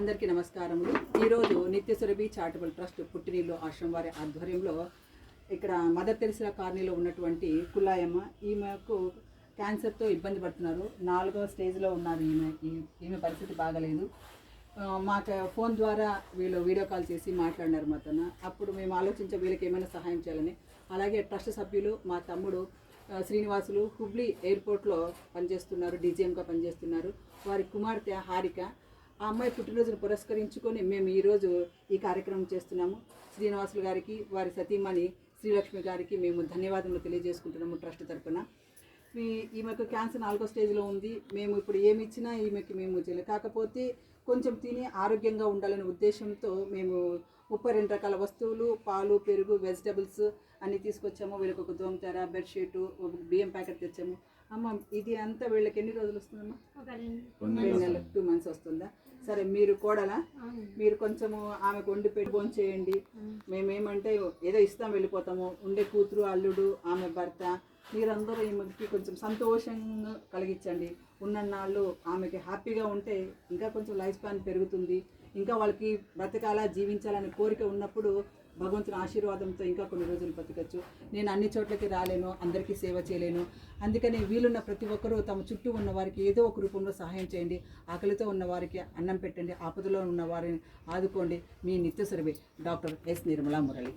అందరికీ నమస్కారములు. ఈరోజు నిత్య సురభి చారిటబుల్ ట్రస్ట్ పుట్టినీళ్ళు ఆశ్రమం వారి ఆధ్వర్యంలో ఇక్కడ మదర్ తెరిసిల కాలనీలో ఉన్నటువంటి కుల్లాయమ్మ ఈమెకు క్యాన్సర్తో ఇబ్బంది పడుతున్నారు. నాలుగో స్టేజ్లో ఉన్నారు ఈమె. ఈమె పరిస్థితి బాగలేదు. మాకు ఫోన్ ద్వారా వీళ్ళు వీడియో కాల్ చేసి మాట్లాడినారు మాతోన అప్పుడు మేము ఆలోచించే వీళ్ళకి ఏమైనా సహాయం చేయాలని. అలాగే ట్రస్ట్ సభ్యులు మా తమ్ముడు శ్రీనివాసులు హుబ్లీ ఎయిర్పోర్ట్లో పనిచేస్తున్నారు డీజీఎంగా పనిచేస్తున్నారు. వారి కుమార్తె హారిక ఆ అమ్మాయి పుట్టినరోజును పురస్కరించుకొని మేము ఈరోజు ఈ కార్యక్రమం చేస్తున్నాము. శ్రీనివాసులు గారికి వారి సతీమణి శ్రీలక్ష్మి గారికి మేము ధన్యవాదములు తెలియజేసుకుంటున్నాము ట్రస్ట్ తరపున. ఈ ఈమెకు క్యాన్సర్ నాలుగో స్టేజ్లో ఉంది. మేము ఇప్పుడు ఏమి ఇచ్చినా ఈమెకి మేము చేయలేదు. కాకపోతే కొంచెం తిని ఆరోగ్యంగా ఉండాలనే ఉద్దేశంతో మేము ముప్పై రెండు రకాల వస్తువులు పాలు పెరుగు వెజిటబుల్స్ అన్నీ తీసుకొచ్చాము. వీళ్ళకి ఒక దోమతెర బెడ్షీటు ఒక బియ్యం ప్యాకెట్ తెచ్చాము. అమ్మ ఇది అంతా వీళ్ళకి ఎన్ని రోజులు వస్తుందమ్మా? టూ మంత్స్ వస్తుందా? సరే మీరు కోడలా? మీరు కొంచెము ఆమెకు వండి పెట్టి భోజనం చేయండి. మేమేమంటే ఏదో ఇస్తాం వెళ్ళిపోతాము. ఉండే కూతురు అల్లుడు ఆమె భర్త మీరందరూ ఈమెకి కొంచెం సంతోషంగా కలిగించండి. ఉన్నన్నాళ్ళు ఆమెకి హ్యాపీగా ఉంటే ఇంకా కొంచెం లైఫ్ స్పాన్ పెరుగుతుంది. ఇంకా వాళ్ళకి బ్రతకాల జీవించాలనే కోరిక ఉన్నప్పుడు భగవంతుని ఆశీర్వాదంతో ఇంకా కొన్ని రోజులు బతకచ్చు. నేను అన్ని చోట్లకి రాలేను అందరికీ సేవ చేయలేను. అందుకని వీలున్న ప్రతి ఒక్కరూ తమ చుట్టూ ఉన్న వారికి ఏదో ఒక రూపంలో సహాయం చేయండి. ఆకలితో ఉన్న వారికి అన్నం పెట్టండి. ఆపదలో ఉన్న వారిని ఆదుకోండి. మీ నిత్య డాక్టర్ ఎస్ నిర్మలా మురళి.